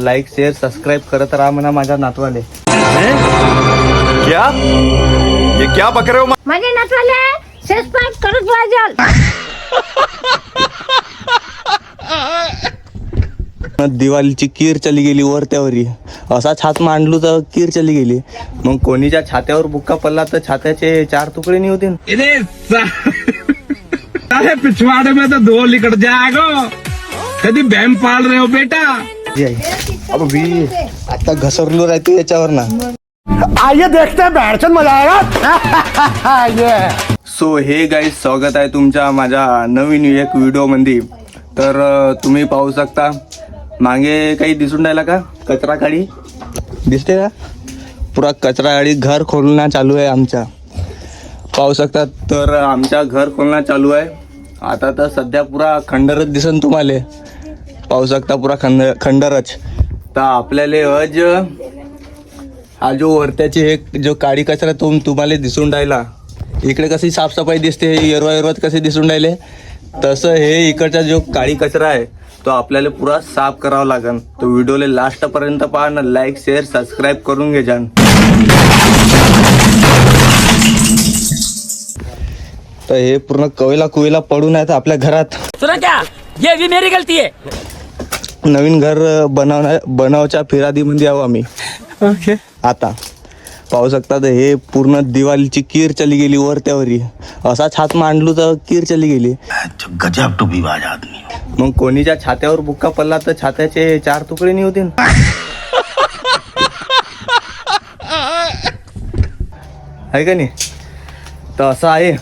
Like share subscribe करत राहा म्हणा माझ्या नातवाले. क्या? ये क्या बक रहे हो माझे नातवाले शेषपाठ करत राहाल दिवाळीची कीर चली गेली वर त्यावरी असाच हात मांडलो तर कीर चली गेली. मग कोणीच्या छात्यावर बुक्का पडला तर छात्याचे चार तुकडे नाही सारे पिछवाड़े में तो दो लिकट जाएगा। कभी बहम पाल रहे हो बेटा? जी आई. अब भी आता घसरलो राहते याच्यावर ना. आइए देखते हैं बैठचंद मजा आएगा. ये. सो हे गाईज स्वागत आहे तुमच्या माझ्या नवीन एक व्हिडिओमध्ये तर तुम्ही पाहू शकता. मागे काही दिसून राहिला का? कचरा गाडी दिसते का पुरा कचरा गाडी घर खोलणं चालू आहे आमच्या. पाहू शकता. तर आमच्या घर खोलणं चालू आहे. आता तर सध्या पुरा खंडरच दिसन तुम्हाला. पाहू शकता पुरा खंड खंडरच. तर आपल्याला अज हा जो वरत्याची हे जो काळी कचरा तो तुम्हाला दिसून राहिला इकडे कशी साफसफाई दिसते एरवा हिरवत कसे दिसून राहिले? तसं हे इकडचा जो काळी कचरा आहे तो आपल्याला पुरा साफ करावा लागेल तो व्हिडिओला लास्टपर्यंत पहा ना लाईक शेअर सबस्क्राईब करून घे तर हे पूर्ण कवेला कुवेला पडून आहेत आपल्या घरात. ये भी मेरी गलती आहे नवीन घर बनवण्या बनवायच्या फिरादीमध्ये आहो आम्ही. ओके. आता. पाहू शकता तर हे पूर्ण दिवाळीची कीर चली गेली वर त्यावरी असाच हात मांडलो तर कीर चली गेली. गजब टू भी बाज आदमी मग कोणीच्या छात्यावर बुक्का पडला तर छात्याचे चार तुकडे नाही होतील? आहे का नाही? तर असं आहे.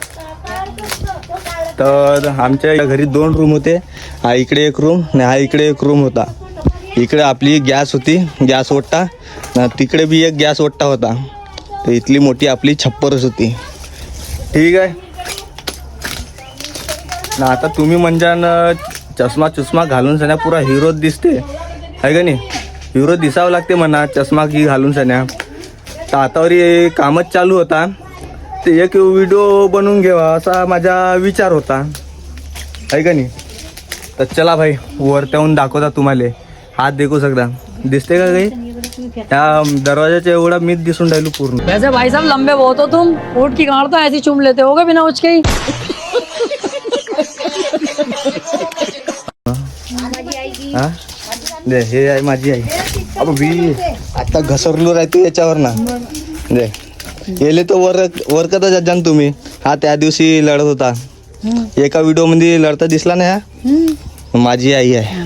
तर आमच्या घरी दोन रूम होते. हा इकडे एक रूम आणि हा इकडे एक रूम होता. इकडे आपली गॅस होती गॅस ओट्टा. तिकडे बी एक गॅस ओट्टा होता. तर इथली मोठी आपली छप्परच होती. ठीक आहे. ना आता तुम्ही म्हणजान चष्मा चुष्मा घालून सण्या पुरा हिरो दिसते. आहे का नाही? हिरो दिसावं लागते म्हणा चष्मा की घालून सण्या तर आतावरी कामच चालू होता. ते एक व्हिडिओ बनवून घ्यावा असा माझा विचार होता. आहे का नाही? तर चला भाई वर त्याहून दाखवता तुम्हाला. हात देखू शकता दिसते का काही? त्या दरवाजाच्या एवढा मीच दिसून राहिलो पूर्ण. वैसे भाई साहब लंबे बहुत हो तुम. ऊँट की गाड़ तो ऐसी चूम लेते होगे बिना उचके ही. हा? दे हे आहे माझी आई. अब मी आता घसरलो राहते याच्यावर ना. दे. गेले तो वर वर कदा जाण तुम्ही. हा त्या दिवशी लढत होता. एका व्हिडिओमध्ये लढता दिसला ना हा? माझी आई आहे.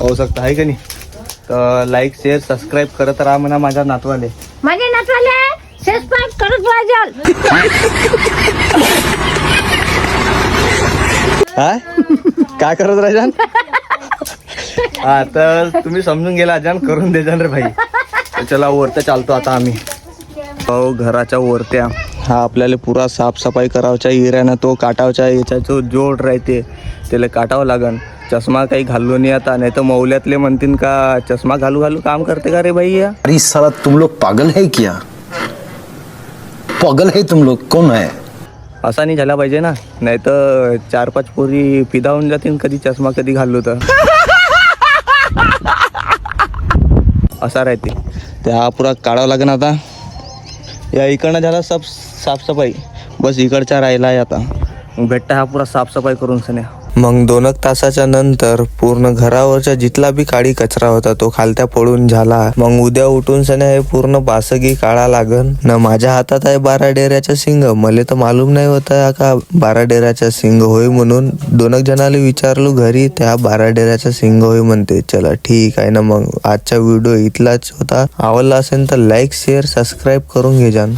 होऊ शकता आहे का नाही? तर लाईक शेअर सबस्क्राईब करत राहा म्हणा माझ्या नातवाले. माझे नातवाले शेषपाठ करत राहाल हा? काय करत राहान हा तर तुम्ही समजून गेला अजान करून दे रे भाई. तर चला वरत्या चालतो आता आम्ही. हो घराच्या वरत्या. हा आपल्याला पुरा साफसफाई करावच्या एरियानं तो काटावच्या याच्या जो जोड राहते. त्याला काटावं लागन. चष्मा काही घाललो नाही आता नाही तर मौल्यातले म्हणतील का चष्मा घालू घालू काम करते का रे भाई या अरे साला तुम लोग पागल है क्या? पागल है तुम लोग कौन है? असा नाही झाला पाहिजे ना. नाही तर चार पाच पोरी फिदा होऊन जातील कधी चष्मा कधी घाललो तर. असा राहते. ते हा पुरा काढावं लागेल आता. या इकडनं झाला सब साफसफाई. बस इकडचा राहिला आहे आता. भेटता हा पुरा साफसफाई करून सन्या. मग दोन एक तासाच्या नंतर पूर्ण घरावरचा जितला बी काळी कचरा होता तो खालत्या पडून झाला. मग उद्या उठून सने हे पूर्ण बासगी काढा लागन. न माझ्या हातात आहे बारा डेऱ्याचा सिंग मला तर मालूम नाही होता का बारा डेऱ्याचा सिंग होय म्हणून. दोन एक जणाला विचारलो घरी त्या बारा डेऱ्याचा सिंग होय म्हणते. चला ठीक आहे ना मग. आजचा व्हिडिओ इथलाच होता. आवडला असेल तर लाईक शेअर सबस्क्राईब करून घेजान